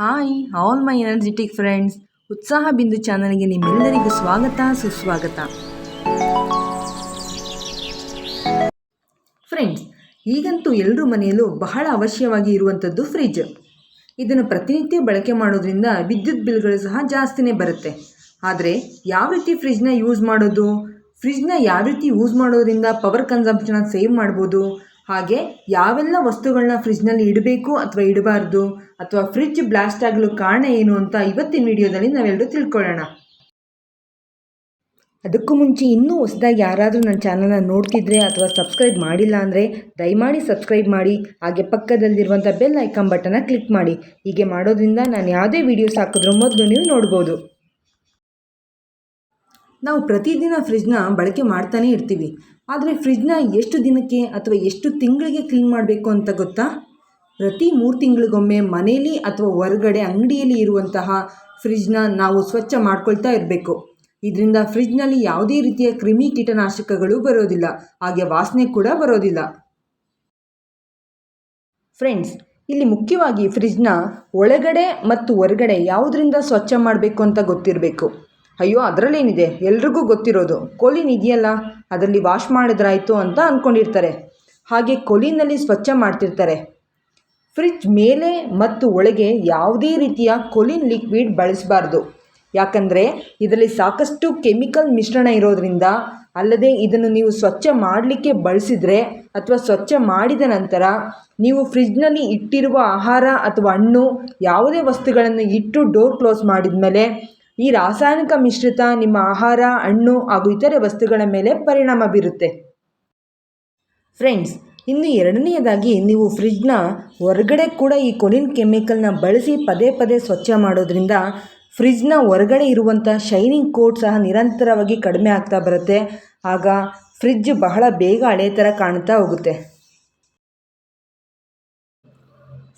Hi, all my energetic friends. Utsaha Bindu ಚಾನಲ್ಗೆ ನಿಮ್ಮೆಲ್ಲರಿಗೂ ಸ್ವಾಗತ, ಸುಸ್ವಾಗತ. ಫ್ರೆಂಡ್ಸ್, ಈಗಂತೂ ಎಲ್ಲರೂ ಮನೆಯಲ್ಲೂ ಬಹಳ ಅವಶ್ಯವಾಗಿ ಇರುವಂಥದ್ದು ಫ್ರಿಜ್. ಇದನ್ನು ಪ್ರತಿನಿತ್ಯ ಬಳಕೆ ಮಾಡೋದ್ರಿಂದ ವಿದ್ಯುತ್ ಬಿಲ್ಗಳು ಸಹ ಜಾಸ್ತಿನೇ ಬರುತ್ತೆ. ಆದರೆ, ಯಾವ ರೀತಿ ಫ್ರಿಜ್ನ ಯೂಸ್ ಮಾಡೋದು? ಫ್ರಿಜ್ನ ಯಾವ ರೀತಿ ಯೂಸ್ ಮಾಡೋದ್ರಿಂದ ಪವರ್ ಕನ್ಸಂಪ್ಷನ್ನ ಸೇವ್ ಮಾಡ್ಬೋದು? ಹಾಗೆ ಯಾವೆಲ್ಲ ವಸ್ತುಗಳನ್ನ ಫ್ರಿಜ್ನಲ್ಲಿ ಇಡಬೇಕು ಅಥವಾ ಇಡಬಾರ್ದು ಅಥವಾ ಫ್ರಿಜ್ ಬ್ಲಾಸ್ಟ್ ಆಗಲು ಕಾರಣ ಏನು ಅಂತ ಇವತ್ತಿನ ವಿಡಿಯೋದಲ್ಲಿ ನಾವೆಲ್ಲರೂ ತಿಳ್ಕೊಳ್ಳೋಣ. ಅದಕ್ಕೂ ಮುಂಚೆ ಇನ್ನೂ ಹೊಸದಾಗಿ ಯಾರಾದರೂ ನನ್ನ ಚಾನಲ್ನ ನೋಡ್ತಿದ್ರೆ ಅಥವಾ ಸಬ್ಸ್ಕ್ರೈಬ್ ಮಾಡಿಲ್ಲ ಅಂದರೆ ದಯಮಾಡಿ ಸಬ್ಸ್ಕ್ರೈಬ್ ಮಾಡಿ, ಹಾಗೆ ಪಕ್ಕದಲ್ಲಿರುವಂಥ ಬೆಲ್ ಐಕಾನ್ ಬಟನ್ನ ಕ್ಲಿಕ್ ಮಾಡಿ. ಹೀಗೆ ಮಾಡೋದ್ರಿಂದ ನಾನು ಯಾವುದೇ ವೀಡಿಯೋಸ್ ಹಾಕಿದ್ರೂ ಮೊದಲು ನೀವು ನೋಡ್ಬೋದು. ನಾವು ಪ್ರತಿದಿನ ಫ್ರಿಜ್ನ ಬಳಕೆ ಮಾಡ್ತಾನೇ ಇರ್ತೀವಿ. ಆದರೆ ಫ್ರಿಜ್ನ ಎಷ್ಟು ದಿನಕ್ಕೆ ಅಥವಾ ಎಷ್ಟು ತಿಂಗಳಿಗೆ ಕ್ಲೀನ್ ಮಾಡಬೇಕು ಅಂತ ಗೊತ್ತಾ? ಪ್ರತಿ ಮೂರು ತಿಂಗಳಿಗೊಮ್ಮೆ ಮನೆಯಲ್ಲಿ ಅಥವಾ ಹೊರಗಡೆ ಅಂಗಡಿಯಲ್ಲಿ ಇರುವಂತಹ ಫ್ರಿಜ್ನ ನಾವು ಸ್ವಚ್ಛ ಮಾಡ್ಕೊಳ್ತಾ ಇರಬೇಕು. ಇದರಿಂದ ಫ್ರಿಜ್ನಲ್ಲಿ ಯಾವುದೇ ರೀತಿಯ ಕ್ರಿಮಿ ಕೀಟನಾಶಕಗಳು ಬರೋದಿಲ್ಲ. ಹಾಗೆ ವಾಸನೆ ಕೂಡ ಬರೋದಿಲ್ಲ. ಫ್ರೆಂಡ್ಸ್ ಇಲ್ಲಿ ಮುಖ್ಯವಾಗಿ ಫ್ರಿಜ್ನ ಒಳಗಡೆ ಮತ್ತು ಹೊರಗಡೆ ಯಾವುದರಿಂದ ಸ್ವಚ್ಛ ಮಾಡಬೇಕು ಅಂತ ಗೊತ್ತಿರಬೇಕು. ಅಯ್ಯೋ, ಅದರಲ್ಲೇನಿದೆ? ಎಲ್ರಿಗೂ ಗೊತ್ತಿರೋದು. ಕೊಲಿನ್ ಇದೆಯಲ್ಲ, ಅದರಲ್ಲಿ ವಾಶ್ ಮಾಡಿದ್ರಾಯಿತು ಅಂತ ಅಂದ್ಕೊಂಡಿರ್ತಾರೆ ಹಾಗೆ ಕೊಲಿನಲ್ಲಿ ಸ್ವಚ್ಛ ಮಾಡ್ತಿರ್ತಾರೆ. ಫ್ರಿಜ್ ಮೇಲೆ ಮತ್ತು ಒಳಗೆ ಯಾವುದೇ ರೀತಿಯ ಕೊಲಿನ್ ಲಿಕ್ವಿಡ್ ಬಳಸಬಾರ್ದು. ಯಾಕಂದರೆ, ಇದರಲ್ಲಿ ಸಾಕಷ್ಟು ಕೆಮಿಕಲ್ ಮಿಶ್ರಣ ಇರೋದ್ರಿಂದ, ಅಲ್ಲದೆ ಇದನ್ನು ನೀವು ಸ್ವಚ್ಛ ಮಾಡಲಿಕ್ಕೆ ಬಳಸಿದರೆ ಅಥವಾ ಸ್ವಚ್ಛ ಮಾಡಿದ ನಂತರ, ನೀವು ಫ್ರಿಜ್ನಲ್ಲಿ ಇಟ್ಟಿರುವ ಆಹಾರ ಅಥವಾ ಹಣ್ಣು ಯಾವುದೇ ವಸ್ತುಗಳನ್ನು ಇಟ್ಟು ಡೋರ್ ಕ್ಲೋಸ್ ಮಾಡಿದ ಮೇಲೆ ಈ ರಾಸಾಯನಿಕ ಮಿಶ್ರಿತ ನಿಮ್ಮ ಆಹಾರ, ಹಣ್ಣು ಹಾಗೂ ಇತರೆ ವಸ್ತುಗಳ ಮೇಲೆ ಪರಿಣಾಮ ಬೀರುತ್ತೆ. ಫ್ರೆಂಡ್ಸ್, ಇನ್ನು ಎರಡನೆಯದಾಗಿ ನೀವು ಫ್ರಿಡ್ಜ್ನ ಹೊರಗಡೆ ಕೂಡ ಈ ಕೊಲಿನ್ ಕೆಮಿಕಲ್ನ ಬಳಸಿ ಪದೇ ಪದೇ ಸ್ವಚ್ಛ ಮಾಡೋದ್ರಿಂದ ಫ್ರಿಡ್ಜ್ನ ಹೊರಗಡೆ ಇರುವಂಥ ಶೈನಿಂಗ್ ಕೋಟ್ ಸಹ ನಿರಂತರವಾಗಿ ಕಡಿಮೆ ಆಗ್ತಾ ಬರುತ್ತೆ. ಆಗ ಫ್ರಿಜ್ ಬಹಳ ಬೇಗ ಹಳೆ ಥರ ಕಾಣ್ತಾ ಹೋಗುತ್ತೆ.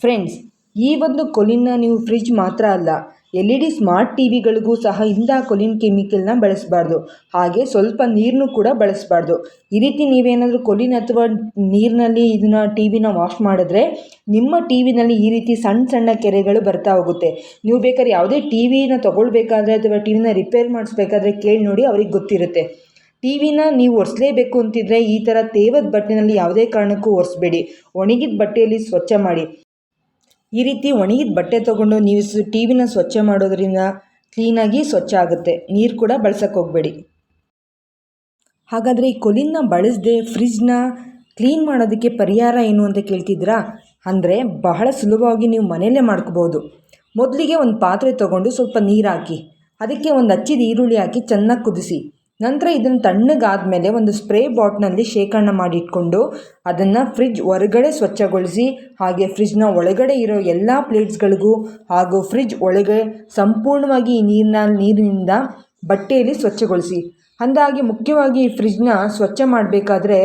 ಫ್ರೆಂಡ್ಸ್, ಈ ಒಂದು ಕೊಲಿನ್ನ ನೀವು ಫ್ರಿಜ್ ಮಾತ್ರ ಅಲ್ಲ L E D smart T ವಿಗಳಿಗೂ ಸಹ ಇಂಥ ಕೊಲಿನ್ ಕೆಮಿಕಲ್ನ ಬಳಸಬಾರ್ದು. ಹಾಗೆ ಸ್ವಲ್ಪ ನೀರನ್ನು ಕೂಡ ಬಳಸಬಾರ್ದು. ಈ ರೀತಿ ನೀವೇನಾದರೂ ಕೊಲಿನ್ ಅಥವಾ ನೀರಿನಲ್ಲಿ ಇದನ್ನ ಟಿ ವಿನ ವಾಶ್ ಮಾಡಿದ್ರೆ ನಿಮ್ಮ ಟಿ ವಿನಲ್ಲಿ ಈ ರೀತಿ ಸಣ್ಣ ಸಣ್ಣ ಕೆರೆಗಳು ಬರ್ತಾ ಹೋಗುತ್ತೆ. ನೀವು ಬೇಕಾದ್ರೆ ಯಾವುದೇ ಟಿ ವಿನ ತೊಗೊಳ್ಬೇಕಾದ್ರೆ ಅಥವಾ ಟಿ ವಿನ ರಿಪೇರ್ ಮಾಡಿಸ್ಬೇಕಾದ್ರೆ ಕೇಳಿ ನೋಡಿ ಅವ್ರಿಗೆ ಗೊತ್ತಿರುತ್ತೆ. ಟಿ ವಿನ ನೀವು ಒರೆಸಲೇಬೇಕು ಅಂತಿದ್ರೆ ಈ ಥರ ತೇವದ ಬಟ್ಟೆನಲ್ಲಿ ಯಾವುದೇ ಕಾರಣಕ್ಕೂ ಒರೆಸ್ಬೇಡಿ. ಒಣಗಿದ ಬಟ್ಟೆಯಲ್ಲಿ ಸ್ವಚ್ಛ ಮಾಡಿ. ಈ ರೀತಿ ಒಣಗಿದ ಬಟ್ಟೆ ತೊಗೊಂಡು ನೀವು ಟಿ ವಿನ ಸ್ವಚ್ಛ ಮಾಡೋದ್ರಿಂದ ಕ್ಲೀನಾಗಿ ಸ್ವಚ್ಛ ಆಗುತ್ತೆ. ನೀರು ಕೂಡ ಬಳಸಕ್ಕೆ ಹೋಗಬೇಡಿ. ಹಾಗಾದರೆ ಈ ಕೊಲಿನ ಬಳಸದೆ ಫ್ರಿಜ್ನ ಕ್ಲೀನ್ ಮಾಡೋದಕ್ಕೆ ಪರಿಹಾರ ಏನು ಅಂತ ಕೇಳ್ತಿದ್ರಾ ಅಂದರೆ ಬಹಳ ಸುಲಭವಾಗಿ ನೀವು ಮನೆಯಲ್ಲೇ ಮಾಡ್ಕೋಬೋದು ಮೊದಲಿಗೆ ಒಂದು ಪಾತ್ರೆ ತೊಗೊಂಡು ಸ್ವಲ್ಪ ನೀರು ಹಾಕಿ, ಅದಕ್ಕೆ ಒಂದು ಹಚ್ಚಿದ ಈರುಳ್ಳಿ ಹಾಕಿ ಚೆನ್ನಾಗಿ ಕುದಿಸಿ. ನಂತರ ಇದನ್ನು ತಣ್ಣಗಾದಮೇಲೆ ಒಂದು ಸ್ಪ್ರೇ ಬಾಟ್ನಲ್ಲಿ ಶೇಖರಣೆ ಮಾಡಿಟ್ಕೊಂಡು ಅದನ್ನು ಫ್ರಿಜ್ ಹೊರಗಡೆ ಸ್ವಚ್ಛಗೊಳಿಸಿ ಹಾಗೆ ಫ್ರಿಜ್ನ ಒಳಗಡೆ ಇರೋ ಎಲ್ಲ ಪ್ಲೇಟ್ಸ್ಗಳಿಗೂ ಹಾಗೂ ಫ್ರಿಜ್ ಒಳಗೆ ಸಂಪೂರ್ಣವಾಗಿ ಈ ನೀರಿನ ನೀರಿನಿಂದ ಬಟ್ಟೆಯಲ್ಲಿ ಸ್ವಚ್ಛಗೊಳಿಸಿ. ಅಂದಾಗಿ ಮುಖ್ಯವಾಗಿ ಈ ಫ್ರಿಜ್ನ ಸ್ವಚ್ಛ ಮಾಡಬೇಕಾದ್ರೆ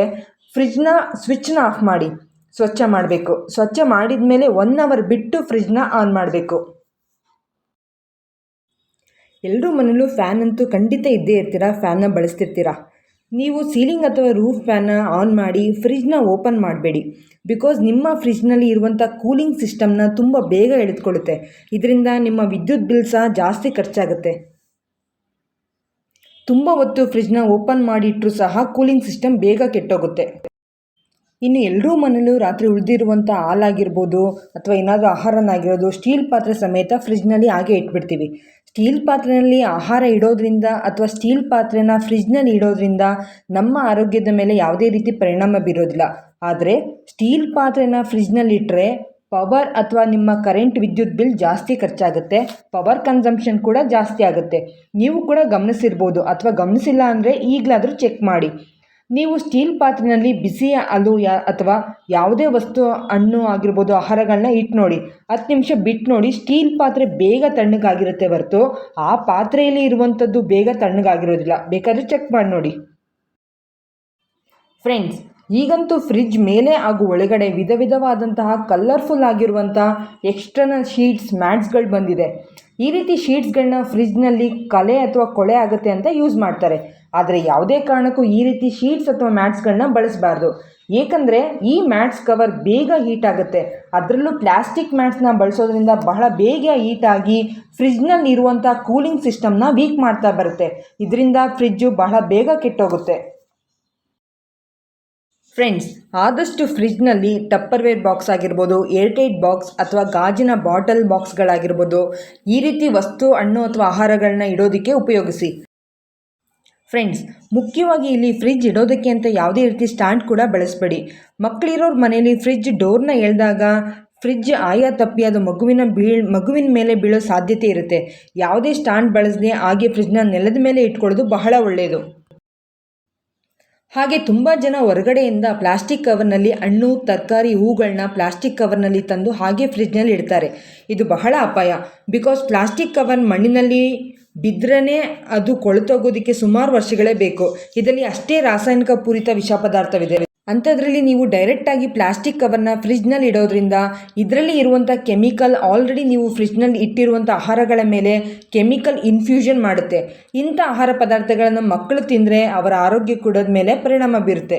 ಫ್ರಿಜ್ನ ಸ್ವಿಚ್ನ ಆಫ್ ಮಾಡಿ. ಸ್ವಚ್ಛ ಮಾಡಬೇಕು. ಸ್ವಚ್ಛ ಮಾಡಿದ ಮೇಲೆ ಒನ್ ಅವರ್ ಬಿಟ್ಟು ಫ್ರಿಜ್ನ ಆನ್ ಮಾಡಬೇಕು. ಎಲ್ಲರೂ ಮನೇಲೂ ಫ್ಯಾನ್ ಅಂತೂ ಖಂಡಿತ ಇದ್ದೇ ಇರ್ತೀರ ಫ್ಯಾನ್ನ ಬಳಸ್ತಿರ್ತೀರ? ನೀವು ಸೀಲಿಂಗ್ ಅಥವಾ ರೂಫ್ ಫ್ಯಾನ್ನ ಆನ್ ಮಾಡಿ ಫ್ರಿಜ್ನ ಓಪನ್ ಮಾಡಬೇಡಿ. ಬಿಕಾಸ್ ನಿಮ್ಮ ಫ್ರಿಜ್ನಲ್ಲಿ ಇರುವಂಥ ಕೂಲಿಂಗ್ ಸಿಸ್ಟಮ್ನ ತುಂಬ ಬೇಗ ಎಳೆದುಕೊಳ್ಳುತ್ತೆ. ಇದರಿಂದ ನಿಮ್ಮ ವಿದ್ಯುತ್ ಬಿಲ್ ಸಹ ಜಾಸ್ತಿ ಖರ್ಚಾಗುತ್ತೆ. ತುಂಬ ಹೊತ್ತು ಫ್ರಿಜ್ನ ಓಪನ್ ಮಾಡಿಟ್ಟರೂ ಸಹ ಕೂಲಿಂಗ್ ಸಿಸ್ಟಮ್ ಬೇಗ ಕೆಟ್ಟೋಗುತ್ತೆ. ಇನ್ನು ಎಲ್ಲರೂ ಮನೇಲೂ ರಾತ್ರಿ ಉಳಿದಿರುವಂಥ ಹಾಲಾಗಿರ್ಬೋದು ಅಥವಾ ಏನಾದರೂ ಆಹಾರನಾಗಿರೋದು ಸ್ಟೀಲ್ ಪಾತ್ರೆ ಸಮೇತ ಫ್ರಿಜ್ನಲ್ಲಿ ಹಾಗೆ ಇಟ್ಬಿಡ್ತೀವಿ. ಸ್ಟೀಲ್ ಪಾತ್ರೆಯಲ್ಲಿ ಆಹಾರ ಇಡೋದ್ರಿಂದ ಅಥವಾ ಸ್ಟೀಲ್ ಪಾತ್ರೆನ ಫ್ರಿಜ್ನಲ್ಲಿ ಇಡೋದ್ರಿಂದ ನಮ್ಮ ಆರೋಗ್ಯದ ಮೇಲೆ ಯಾವುದೇ ರೀತಿ ಪರಿಣಾಮ ಬೀರೋದಿಲ್ಲ. ಆದರೆ ಸ್ಟೀಲ್ ಪಾತ್ರೆನ ಫ್ರಿಜ್ನಲ್ಲಿ ಇಟ್ಟರೆ ಪವರ್ ಅಥವಾ ನಿಮ್ಮ ಕರೆಂಟ್ ವಿದ್ಯುತ್ ಬಿಲ್ ಜಾಸ್ತಿ ಖರ್ಚಾಗುತ್ತೆ, ಪವರ್ ಕನ್ಸಂಪ್ಷನ್ ಕೂಡ ಜಾಸ್ತಿ ಆಗುತ್ತೆ. ನೀವು ಕೂಡ ಗಮನಿಸಿರ್ಬೋದು ಅಥವಾ ಗಮನಿಸಿಲ್ಲ ಅಂದರೆ ಈಗಲಾದರೂ ಚೆಕ್ ಮಾಡಿ. ನೀವು ಸ್ಟೀಲ್ ಪಾತ್ರೆಯಲ್ಲಿ ಬಿಸಿ ಅದು ಯಾ, ಅಥವಾ ಯಾವುದೇ ವಸ್ತು, ಹಣ್ಣು ಆಗಿರ್ಬೋದು ಆಹಾರಗಳನ್ನ ಇಟ್ಟು ನೋಡಿ. ಹತ್ತು ನಿಮಿಷ ಬಿಟ್ಟು ನೋಡಿ, ಸ್ಟೀಲ್ ಪಾತ್ರೆ ಬೇಗ ತಣ್ಣಗಾಗಿರುತ್ತೆ ಹೊರತು ಆ ಪಾತ್ರೆಯಲ್ಲಿ ಇರುವಂಥದ್ದು ಬೇಗ ತಣ್ಣಗಾಗಿರೋದಿಲ್ಲ. ಬೇಕಾದರೆ ಚೆಕ್ ಮಾಡಿ ನೋಡಿ. ಫ್ರೆಂಡ್ಸ್, ಈಗಂತೂ ಫ್ರಿಜ್ ಮೇಲೆ ಹಾಗೂ ಒಳಗಡೆ ವಿಧ ವಿಧವಾದಂತಹ ಕಲರ್ಫುಲ್ ಆಗಿರುವಂತಹ ಎಕ್ಸ್ಟರ್ನಲ್ ಶೀಟ್ಸ್, ಮ್ಯಾಟ್ಸ್ಗಳು ಬಂದಿದೆ. ಈ ರೀತಿ ಶೀಟ್ಸ್ಗಳನ್ನ ಫ್ರಿಜ್ನಲ್ಲಿ ಕಲೆ ಅಥವಾ ಕೊಳೆ ಆಗುತ್ತೆ ಅಂತ ಯೂಸ್ ಮಾಡ್ತಾರೆ. ಆದರೆ ಯಾವುದೇ ಕಾರಣಕ್ಕೂ ಈ ರೀತಿ ಶೀಟ್ಸ್ ಅಥವಾ ಮ್ಯಾಟ್ಸ್ಗಳನ್ನ ಬಳಸಬಾರ್ದು. ಏಕೆಂದರೆ ಈ ಮ್ಯಾಟ್ಸ್ ಕವರ್ ಬೇಗ ಹೀಟ್ ಆಗುತ್ತೆ. ಅದರಲ್ಲೂ ಪ್ಲಾಸ್ಟಿಕ್ ಮ್ಯಾಟ್ಸ್ನ ಬಳಸೋದ್ರಿಂದ ಬಹಳ ಬೇಗ ಹೀಟ್ ಆಗಿ ಫ್ರಿಜ್ನಲ್ಲಿ ಇರುವಂಥ ಕೂಲಿಂಗ್ ಸಿಸ್ಟಮ್ನ ವೀಕ್ ಮಾಡ್ತಾ ಬರುತ್ತೆ. ಇದರಿಂದ ಫ್ರಿಜ್ಜು ಬಹಳ ಬೇಗ ಕೆಟ್ಟೋಗುತ್ತೆ. ಫ್ರೆಂಡ್ಸ್ ಆದಷ್ಟು ಫ್ರಿಜ್ನಲ್ಲಿ ಟಪ್ಪರ್ವೇರ್ ಬಾಕ್ಸ್ ಆಗಿರ್ಬೋದು ಏರ್ಟೈಟ್ ಬಾಕ್ಸ್ ಅಥವಾ ಗಾಜಿನ ಬಾಟಲ್ ಬಾಕ್ಸ್ಗಳಾಗಿರ್ಬೋದು ಈ ರೀತಿ ವಸ್ತು, ಹಣ್ಣು ಅಥವಾ ಆಹಾರಗಳನ್ನ ಇಡೋದಕ್ಕೆ ಉಪಯೋಗಿಸಿ. ಫ್ರೆಂಡ್ಸ್ ಮುಖ್ಯವಾಗಿ ಇಲ್ಲಿ ಫ್ರಿಜ್ ಇಡೋದಕ್ಕೆ ಅಂತ ಯಾವುದೇ ರೀತಿ ಸ್ಟ್ಯಾಂಡ್ ಕೂಡ ಬಳಸಬೇಡಿ. ಮಕ್ಕಳಿರೋರ ಮನೇಲಿ ಫ್ರಿಜ್ ಡೋರ್ನ ಎಳೆದಾಗ ಫ್ರಿಜ್ ಆಯಾ ತಪ್ಪಿ ಅದು ಮಗುವಿನ ಬೀಳ್, ಮಗುವಿನ ಮೇಲೆ ಬೀಳೋ ಸಾಧ್ಯತೆ ಇರುತ್ತೆ. ಯಾವುದೇ ಸ್ಟ್ಯಾಂಡ್ ಬಳಸದೆ ಹಾಗೆ ಫ್ರಿಜ್ನ ನೆಲದ ಮೇಲೆ ಇಟ್ಕೊಳ್ಳೋದು ಬಹಳ ಒಳ್ಳೆಯದು ಹಾಗೆ ತುಂಬ ಜನ ಹೊರಗಡೆಯಿಂದ ಪ್ಲಾಸ್ಟಿಕ್ ಕವರ್ನಲ್ಲಿ ಹಣ್ಣು, ತರಕಾರಿ ಹೂಗಳನ್ನ ಪ್ಲಾಸ್ಟಿಕ್ ಕವರ್ನಲ್ಲಿ ತಂದು ಹಾಗೆ ಫ್ರಿಜ್ನಲ್ಲಿ ಇಡ್ತಾರೆ. ಇದು ಬಹಳ ಅಪಾಯ. ಬಿಕಾಸ್ ಪ್ಲಾಸ್ಟಿಕ್ ಕವರ್ ಮಣ್ಣಿನಲ್ಲಿ ಬಿದ್ರೇ ಅದು ಕೊಳೆತೋಗೋದಕ್ಕೆ ಸುಮಾರು ವರ್ಷಗಳೇ ಬೇಕು. ಇದರಲ್ಲಿ ಅಷ್ಟೇ ರಾಸಾಯನಿಕ ಪೂರಿತ ವಿಷ ಪದಾರ್ಥವಿದೆ. ಅಂಥದ್ರಲ್ಲಿ ನೀವು ಡೈರೆಕ್ಟಾಗಿ ಪ್ಲಾಸ್ಟಿಕ್ ಕವರ್ನ ಫ್ರಿಜ್ನಲ್ಲಿ ಇಡೋದ್ರಿಂದ ಇದರಲ್ಲಿ ಇರುವಂಥ ಕೆಮಿಕಲ್ ಆಲ್ರೆಡಿ ನೀವು ಫ್ರಿಜ್ನಲ್ಲಿ ಇಟ್ಟಿರುವಂಥ ಆಹಾರಗಳ ಮೇಲೆ ಕೆಮಿಕಲ್ ಇನ್ಫ್ಯೂಷನ್ ಮಾಡುತ್ತೆ. ಇಂಥ ಆಹಾರ ಪದಾರ್ಥಗಳನ್ನು ಮಕ್ಕಳು ತಿಂದರೆ ಅವರ ಆರೋಗ್ಯ ಕೂಡದ ಮೇಲೆ ಪರಿಣಾಮ ಬೀರುತ್ತೆ.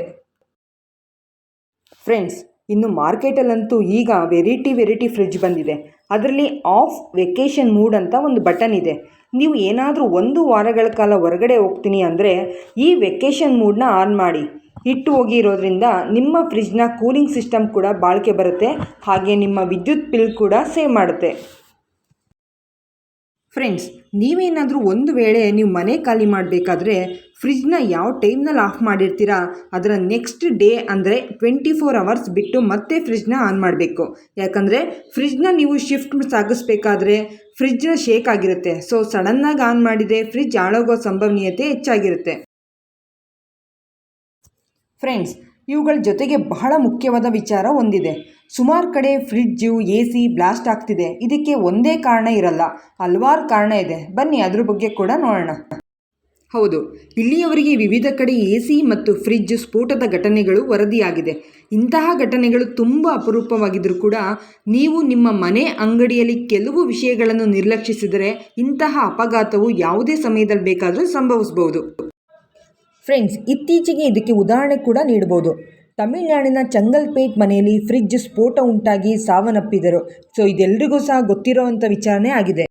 ಫ್ರೆಂಡ್ಸ್ ಇನ್ನು ಮಾರ್ಕೆಟಲ್ಲಂತೂ ಈಗ ವೆರೈಟಿ ವೆರೈಟಿ ಫ್ರಿಜ್ ಬಂದಿದೆ. ಅದರಲ್ಲಿ ಆಫ್ ವೆಕೇಷನ್ ಮೂಡ್ ಅಂತ ಒಂದು ಬಟನ್ ಇದೆ. ನೀವು ಏನಾದರೂ ಒಂದು ವಾರಗಳ ಕಾಲ ಹೊರಗಡೆ ಹೋಗ್ತೀನಿ ಅಂದರೆ ಈ ವೆಕೇಷನ್ ಮೂಡನ್ನ ಆನ್ ಮಾಡಿ. ಇಟ್ಟು ಹೋಗಿರೋದ್ರಿಂದ ನಿಮ್ಮ ಫ್ರಿಜ್ನ ಕೂಲಿಂಗ್ ಸಿಸ್ಟಮ್ ಕೂಡ ಬಾಳಿಕೆ ಬರುತ್ತೆ. ಹಾಗೆ ನಿಮ್ಮ ವಿದ್ಯುತ್ ಬಿಲ್ ಕೂಡ ಸೇವ್ ಮಾಡುತ್ತೆ. ಫ್ರೆಂಡ್ಸ್ ನೀವೇನಾದರೂ ಒಂದು ವೇಳೆ ನೀವು ಮನೆ ಖಾಲಿ ಮಾಡಬೇಕಾದ್ರೆ ಫ್ರಿಜ್ನ ಯಾವ ಟೈಮ್ನಲ್ಲಿ ಆಫ್ ಮಾಡಿರ್ತೀರಾ? ಅದರ ನೆಕ್ಸ್ಟ್ ಡೇ ಅಂದರೆ ಟ್ವೆಂಟಿ ಫೋರ್ ಅವರ್ಸ್ ಬಿಟ್ಟು ಮತ್ತೆ ಫ್ರಿಜ್ನ ಆನ್ ಮಾಡಬೇಕು. ಯಾಕಂದರೆ ಫ್ರಿಜ್ನ ನೀವು ಶಿಫ್ಟ್ ಸಾಗಿಸ್ಬೇಕಾದ್ರೆ ಫ್ರಿಜ್ನ ಶೇಕ್ ಆಗಿರುತ್ತೆ. ಸೊ ಸಡನ್ನಾಗಿ ಆನ್ ಮಾಡಿದರೆ ಫ್ರಿಜ್ ಹಾಳಾಗೋ ಸಂಭವನೀಯತೆ ಹೆಚ್ಚಾಗಿರುತ್ತೆ. ಫ್ರೆಂಡ್ಸ್ ಇವುಗಳ ಜೊತೆಗೆ ಬಹಳ ಮುಖ್ಯವಾದ ವಿಚಾರ ಒಂದಿದೆ. ಸುಮಾರು ಕಡೆ ಫ್ರಿಡ್ಜು ಎ ಸಿ ಬ್ಲಾಸ್ಟ್ ಆಗ್ತಿದೆ. ಇದಕ್ಕೆ ಒಂದೇ ಕಾರಣ ಇರಲ್ಲ. ಹಲವಾರು ಕಾರಣ ಇದೆ. ಬನ್ನಿ ಅದ್ರ ಬಗ್ಗೆ ಕೂಡ ನೋಡೋಣ. ಹೌದು. ಇಲ್ಲಿಯವರೆಗೆ ವಿವಿಧ ಕಡೆ ಎ ಸಿ ಮತ್ತು ಫ್ರಿಡ್ಜ್ ಸ್ಫೋಟದ ಘಟನೆಗಳು ವರದಿಯಾಗಿದೆ. ಇಂತಹ ಘಟನೆಗಳು ತುಂಬ ಅಪರೂಪವಾಗಿದ್ದರೂ ಕೂಡ ನೀವು ನಿಮ್ಮ ಮನೆ ಅಂಗಡಿಯಲ್ಲಿ ಕೆಲವು ವಿಷಯಗಳನ್ನು ನಿರ್ಲಕ್ಷಿಸಿದರೆ ಇಂತಹ ಅಪಘಾತವು ಯಾವುದೇ ಸಮಯದಲ್ಲಿ ಬೇಕಾದರೂ ಸಂಭವಿಸಬಹುದು. ಫ್ರೆಂಡ್ಸ್ ಇತ್ತೀಚೆಗೆ ಇದಕ್ಕೆ ಉದಾಹರಣೆ ಕೂಡ ನೀಡಬಹುದು ತಮಿಳುನಾಡಿನ ಚಂಗಲ್ಪೇಟ್ ಮನೆಯಲ್ಲಿ ಫ್ರಿಡ್ಜ್ ಸ್ಫೋಟ ಉಂಟಾಗಿ ಸಾವನ್ನಪ್ಪಿದರು. ಸೊ ಇದೆಲ್ಲರಿಗೂ ಸಹ ಗೊತ್ತಿರೋವಂಥ ವಿಚಾರಣೆ ಆಗಿದೆ.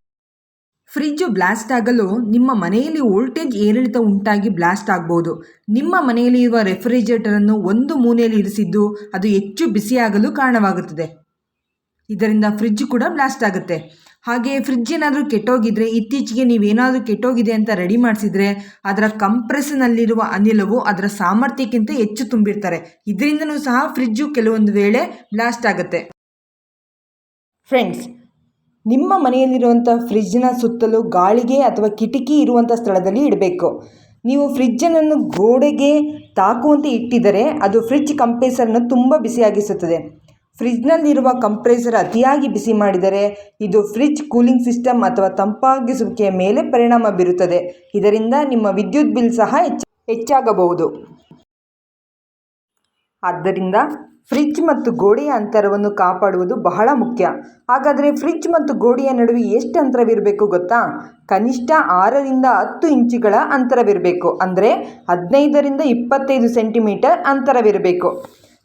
ಫ್ರಿಡ್ಜು ಬ್ಲಾಸ್ಟ್ ಆಗಲು ನಿಮ್ಮ ಮನೆಯಲ್ಲಿ ವೋಲ್ಟೇಜ್ ಏರಿಳಿತ ಉಂಟಾಗಿ ಬ್ಲಾಸ್ಟ್ ಆಗ್ಬೋದು. ನಿಮ್ಮ ಮನೆಯಲ್ಲಿ ಇರುವ ರೆಫ್ರಿಜರೇಟರನ್ನು ಒಂದು ಮೂನೆಯಲ್ಲಿ ಇರಿಸಿದ್ದು ಅದು ಹೆಚ್ಚು ಬಿಸಿಯಾಗಲು ಕಾರಣವಾಗುತ್ತದೆ. ಇದರಿಂದ ಫ್ರಿಜ್ ಕೂಡ ಬ್ಲಾಸ್ಟ್ ಆಗುತ್ತೆ. ಹಾಗೆ ಫ್ರಿಜ್ ಏನಾದರೂ ಕೆಟ್ಟೋಗಿದ್ರೆ ಇತ್ತೀಚೆಗೆ ನೀವೇನಾದರೂ ಕೆಟ್ಟೋಗಿದೆ ಅಂತ ರೆಡಿ ಮಾಡಿಸಿದ್ರೆ ಅದರ ಕಂಪ್ರೆಸ್ನಲ್ಲಿರುವ ಅನಿಲವು ಅದರ ಸಾಮರ್ಥ್ಯಕ್ಕಿಂತ ಹೆಚ್ಚು ತುಂಬಿರ್ತಾರೆ. ಇದರಿಂದನೂ ಸಹ ಫ್ರಿಜ್ಜು ಕೆಲವೊಂದು ವೇಳೆ ಬ್ಲಾಸ್ಟ್ ಆಗುತ್ತೆ. ಫ್ರೆಂಡ್ಸ್ ನಿಮ್ಮ ಮನೆಯಲ್ಲಿರುವಂಥ ಫ್ರಿಡ್ಜ್ನ ಸುತ್ತಲೂ ಗಾಳಿಗೆ ಅಥವಾ ಕಿಟಕಿ ಇರುವಂಥ ಸ್ಥಳದಲ್ಲಿ ಇಡಬೇಕು. ನೀವು ಫ್ರಿಜ್ಜನ್ನು ಗೋಡೆಗೆ ತಾಕುವಂತೆ ಇಟ್ಟಿದರೆ ಅದು ಫ್ರಿಜ್ ಕಂಪ್ರೆಸರ್ನ ತುಂಬ ಬಿಸಿಯಾಗಿಸುತ್ತದೆ. ಫ್ರಿಜ್ನಲ್ಲಿರುವ ಕಂಪ್ರೆಸರ್ ಅತಿಯಾಗಿ ಬಿಸಿ ಮಾಡಿದರೆ ಇದು ಫ್ರಿಜ್ ಕೂಲಿಂಗ್ ಸಿಸ್ಟಮ್ ಅಥವಾ ತಂಪಾಗಿಸುವಿಕೆಯ ಮೇಲೆ ಪರಿಣಾಮ ಬೀರುತ್ತದೆ. ಇದರಿಂದ ನಿಮ್ಮ ವಿದ್ಯುತ್ ಬಿಲ್ ಸಹ ಹೆಚ್ಚ, ಹೆಚ್ಚಾಗಬಹುದು. ಆದ್ದರಿಂದ ಫ್ರಿಜ್ ಮತ್ತು ಗೋಡೆಯ ಅಂತರವನ್ನು ಕಾಪಾಡುವುದು ಬಹಳ ಮುಖ್ಯ. ಹಾಗಾದರೆ ಫ್ರಿಜ್ ಮತ್ತು ಗೋಡೆಯ ನಡುವೆ ಎಷ್ಟು ಅಂತರವಿರಬೇಕು ಗೊತ್ತಾ? ಕನಿಷ್ಠ ಆರರಿಂದ ಹತ್ತು ಇಂಚುಗಳ ಅಂತರವಿರಬೇಕು. ಅಂದರೆ ಹದಿನೈದರಿಂದ ಇಪ್ಪತ್ತೈದು ಸೆಂಟಿಮೀಟರ್ ಅಂತರವಿರಬೇಕು.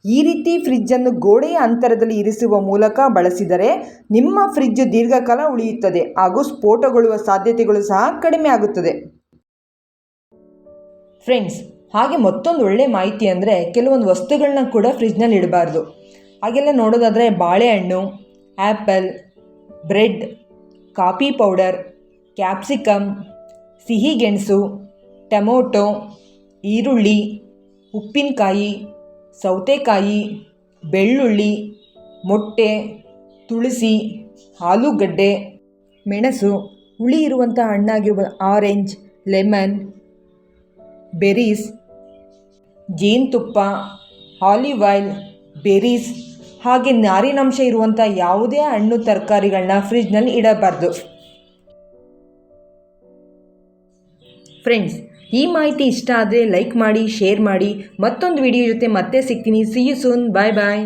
ಈ ರೀತಿ ಫ್ರಿಜ್ಜನ್ನು ಗೋಡೆಯ ಅಂತರದಲ್ಲಿ ಇರಿಸುವ ಮೂಲಕ ಬಳಸಿದರೆ ನಿಮ್ಮ ಫ್ರಿಜ್ ದೀರ್ಘಕಾಲ ಉಳಿಯುತ್ತದೆ ಹಾಗೂ ಸ್ಫೋಟಗೊಳ್ಳುವ ಸಾಧ್ಯತೆಗಳು ಸಹ ಕಡಿಮೆ ಆಗುತ್ತದೆ. ಫ್ರೆಂಡ್ಸ್, ಹಾಗೆ ಮತ್ತೊಂದು ಒಳ್ಳೆ ಮಾಹಿತಿ ಅಂದರೆ ಕೆಲವೊಂದು ವಸ್ತುಗಳನ್ನ ಕೂಡ ಫ್ರಿಜ್ನಲ್ಲಿ ಇಡಬಾರ್ದು. ಹಾಗೆಲ್ಲ ನೋಡೋದಾದರೆ ಬಾಳೆಹಣ್ಣು, apple, bread, coffee powder, capsicum ಸಿಹಿಗೆಣಸು ಟೊಮೊಟೊ, ಈರುಳ್ಳಿ, ಉಪ್ಪಿನಕಾಯಿ ಸೌತೆಕಾಯಿ, ಬೆಳ್ಳುಳ್ಳಿ, ಮೊಟ್ಟೆ, ತುಳಸಿ, ಆಲೂಗಡ್ಡೆ, ಮೆಣಸು, ಹುಳಿ ಇರುವಂಥ ಹಣ್ಣಾಗಿರುವ ಆರೆಂಜ್, ಲೆಮನ್, ಬೆರೀಸ್, ಜೇನುತುಪ್ಪ, ಆಲಿವ್ ಆಯಿಲ್, ಬೆರೀಸ್. ಹಾಗೆ ನಾರಿನಾಂಶ ಇರುವಂಥ ಯಾವುದೇ ಹಣ್ಣು ತರಕಾರಿಗಳನ್ನ ಫ್ರಿಜ್ನಲ್ಲಿ ಇಡಬಾರ್ದು. ಫ್ರೆಂಡ್ಸ್ ಈ ಮಾಹಿತಿ ಇಷ್ಟ ಆದರೆ ಲೈಕ್ ಮಾಡಿ ಶೇರ್ ಮಾಡಿ. ಮತ್ತೊಂದು ವಿಡಿಯೋ ಜೊತೆ ಮತ್ತೆ ಸಿಗ್ತೀನಿ. See you soon bye bye